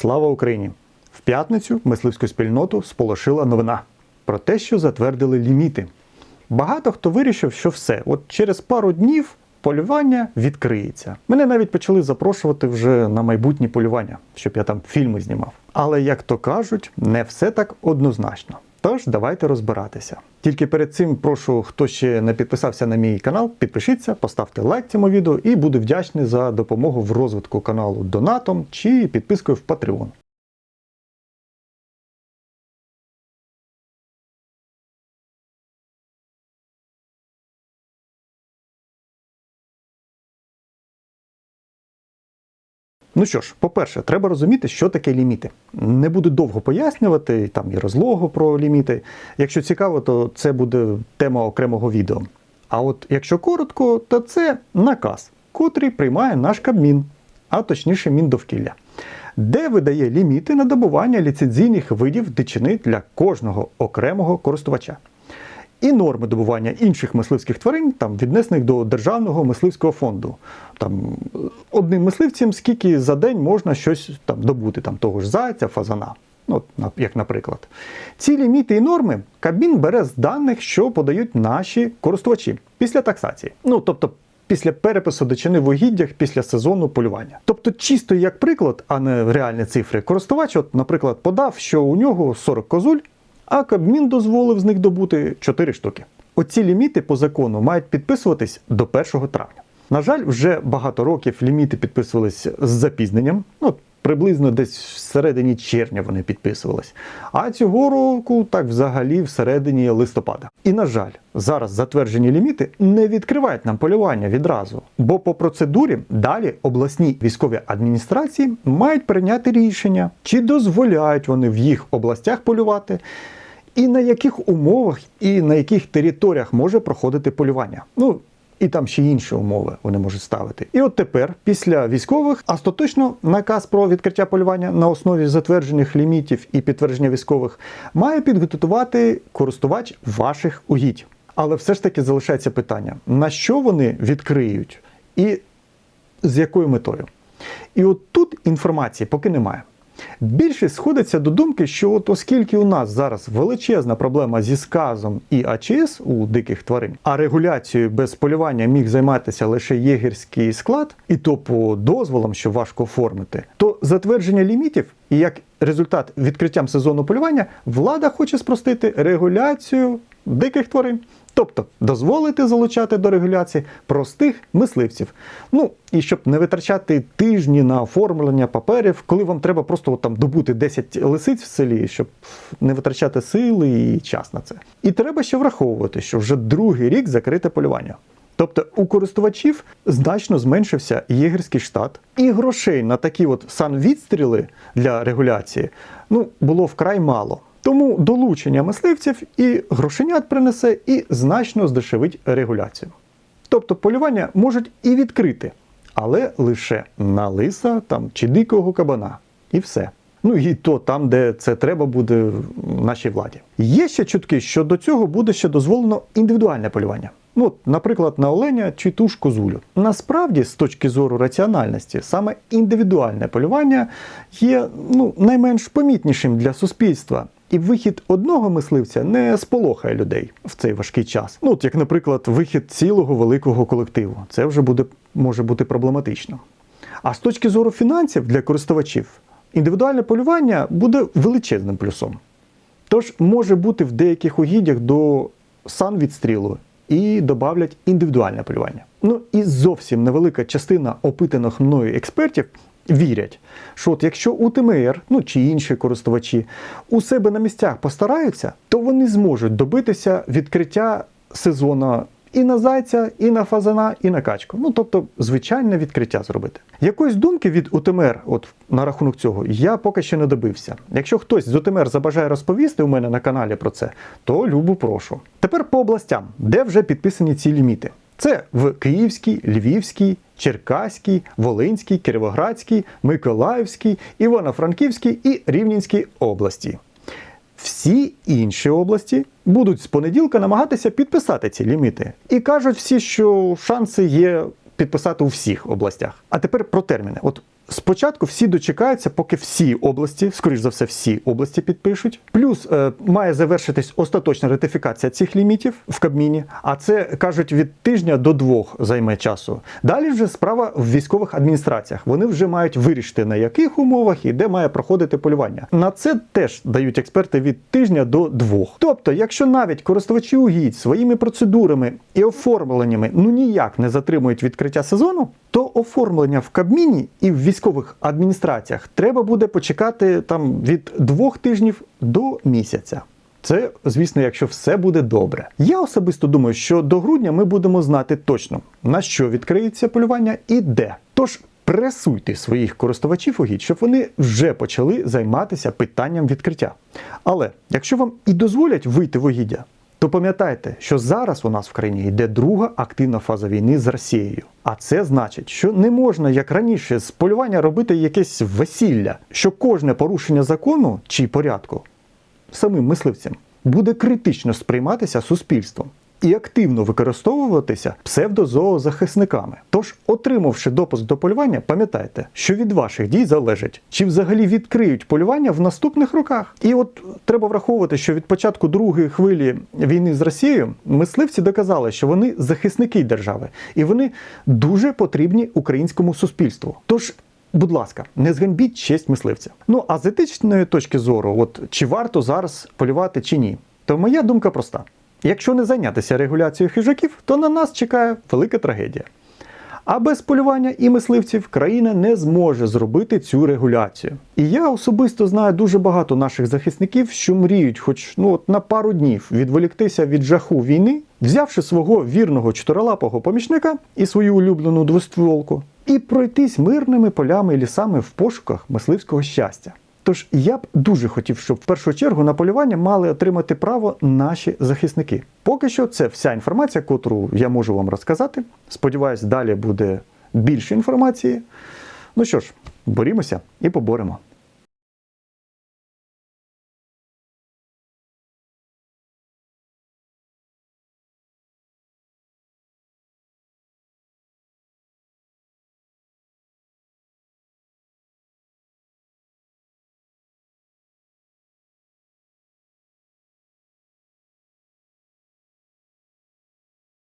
Слава Україні! В п'ятницю мисливську спільноту сполошила новина про те, що затвердили ліміти. Багато хто вирішив, що все, от через пару днів полювання відкриється. Мене навіть почали запрошувати вже на майбутні полювання, щоб я там фільми знімав. Але, як то кажуть, не все так однозначно. Тож давайте розбиратися. Тільки перед цим прошу, хто ще не підписався на мій канал, підпишіться, поставте лайк цьому відео і буду вдячний за допомогу в розвитку каналу донатом чи підпискою в Patreon. Ну що ж, по-перше, треба розуміти, що таке ліміти. Не буду довго пояснювати, там і розлогу про ліміти. Якщо цікаво, то це буде тема окремого відео. А от якщо коротко, то це наказ, котрий приймає наш Кабмін, а точніше Міндовкілля, де видає ліміти на добування ліцензійних видів дичини для кожного окремого користувача. І норми добування інших мисливських тварин, там віднесених до державного мисливського фонду. Там одним мисливцям скільки за день можна щось там добути, там того ж зайця, фазана. Ну, як наприклад. Ці ліміти і норми Кабмін бере з даних, що подають наші користувачі після таксації. Ну, тобто після перепису дичини в угіддях після сезону полювання. Тобто, чисто як приклад, а не реальні цифри, користувач, от, наприклад, подав, що у нього 40 козуль, а Кабмін дозволив з них добути 4 штуки. Оці ліміти по закону мають підписуватись до 1 травня. На жаль, вже багато років ліміти підписувались з запізненням. Ну, приблизно десь всередині червня вони підписувались. А цього року так взагалі всередині листопада. І на жаль, зараз затверджені ліміти не відкривають нам полювання відразу. Бо по процедурі далі обласні військові адміністрації мають прийняти рішення, чи дозволяють вони в їх областях полювати, і на яких умовах і на яких територіях може проходити полювання. Ну, і там ще інші умови вони можуть ставити. І от тепер, після військових, остаточно наказ про відкриття полювання на основі затверджених лімітів і підтвердження військових має підготувати користувач ваших угідь. Але все ж таки залишається питання: на що вони відкриють і з якою метою? І от тут інформації поки немає. Більшість сходиться до думки, що от оскільки у нас зараз величезна проблема зі сказом і АЧС у диких тварин, а регуляцією без полювання міг займатися лише єгерський склад, і то по дозволам, що важко оформити, то затвердження лімітів і як результат відкриттям сезону полювання влада хоче спростити регуляцію диких тварин. Тобто дозволити залучати до регуляції простих мисливців. Ну і щоб не витрачати тижні на оформлення паперів, коли вам треба просто от там добути 10 лисиць в селі, щоб не витрачати сили і час на це. І треба ще враховувати, що вже другий рік закрите полювання. Тобто у користувачів значно зменшився єгерський штат, і грошей на такі от санвідстріли для регуляції ну, було вкрай мало. Тому долучення мисливців і грошенят принесе, і значно здешевить регуляцію. Тобто полювання можуть і відкрити, але лише на лиса там, чи дикого кабана. І все. Ну і то там, де це треба буде нашій владі. Є ще чутки, що до цього буде ще дозволено індивідуальне полювання. Ну, от, наприклад, на оленя чи ту ж козулю. Насправді, з точки зору раціональності, саме індивідуальне полювання є ну, найменш помітнішим для суспільства. І вихід одного мисливця не сполохає людей в цей важкий час. Ну, от як, наприклад, вихід цілого великого колективу. Це вже буде, може бути проблематично. А з точки зору фінансів для користувачів, індивідуальне полювання буде величезним плюсом. Тож може бути в деяких угіддях до санвідстрілу і додавлять індивідуальне полювання. Ну і зовсім невелика частина опитаних мною експертів вірять, що от якщо УТМР, ну чи інші користувачі у себе на місцях постараються, то вони зможуть добитися відкриття сезону і на зайця, і на фазана, і на качку. Ну тобто, звичайне відкриття зробити. Якоїсь думки від УТМР, от на рахунок цього, я поки що не добився. Якщо хтось з УТМР забажає розповісти у мене на каналі про це, то любу прошу. Тепер по областям, де вже підписані ці ліміти. Це в Київській, Львівській, Черкаській, Волинській, Кіровоградській, Миколаївській, Івано-Франківській і Рівненській області. Всі інші області будуть з понеділка намагатися підписати ці ліміти. І кажуть всі, що шанси є підписати у всіх областях. А тепер про терміни. От спочатку всі дочекаються, поки всі області, скоріш за все, всі області підпишуть. Плюс е, має завершитись остаточна ратифікація цих лімітів в Кабміні. А це кажуть від тижня до двох займе часу. Далі вже справа в військових адміністраціях. Вони вже мають вирішити на яких умовах і де має проходити полювання. На це теж дають експерти від тижня до двох. Тобто, якщо навіть користувачі угідь своїми процедурами і оформленнями ну ніяк не затримують відкриття сезону, то оформлення в Кабміні і в військових адміністраціях треба буде почекати там від двох тижнів до місяця. Це, звісно, якщо все буде добре. Я особисто думаю, що до грудня ми будемо знати точно, на що відкриється полювання і де. Тож пресуйте своїх користувачів угідь, щоб вони вже почали займатися питанням відкриття. Але якщо вам і дозволять вийти в угіддя, то пам'ятайте, що зараз у нас в країні йде друга активна фаза війни з Росією. А це значить, що не можна, як раніше, з полювання робити якесь весілля, що кожне порушення закону чи порядку самим мисливцям буде критично сприйматися суспільством і активно використовуватися псевдозоозахисниками. Тож, отримавши допуск до полювання, пам'ятайте, що від ваших дій залежить, чи взагалі відкриють полювання в наступних роках. І от треба враховувати, що від початку другої хвилі війни з Росією мисливці доказали, що вони захисники держави, і вони дуже потрібні українському суспільству. Тож Будь ласка, не зганьбіть честь мисливця. Ну а з етичної точки зору, от чи варто зараз полювати чи ні, то моя думка проста: якщо не зайнятися регуляцією хижаків, то на нас чекає велика трагедія. А без полювання і мисливців країна не зможе зробити цю регуляцію. І я особисто знаю дуже багато наших захисників, що мріють, хоч ну от на пару днів відволіктися від жаху війни, взявши свого вірного чотирилапого помічника і свою улюблену двостволку, і пройтись мирними полями і лісами в пошуках мисливського щастя. Тож я б дуже хотів, щоб в першу чергу на полювання мали отримати право наші захисники. Поки що це вся інформація, яку я можу вам розказати. Сподіваюсь, далі буде більше інформації. Ну що ж, борімося і поборемо.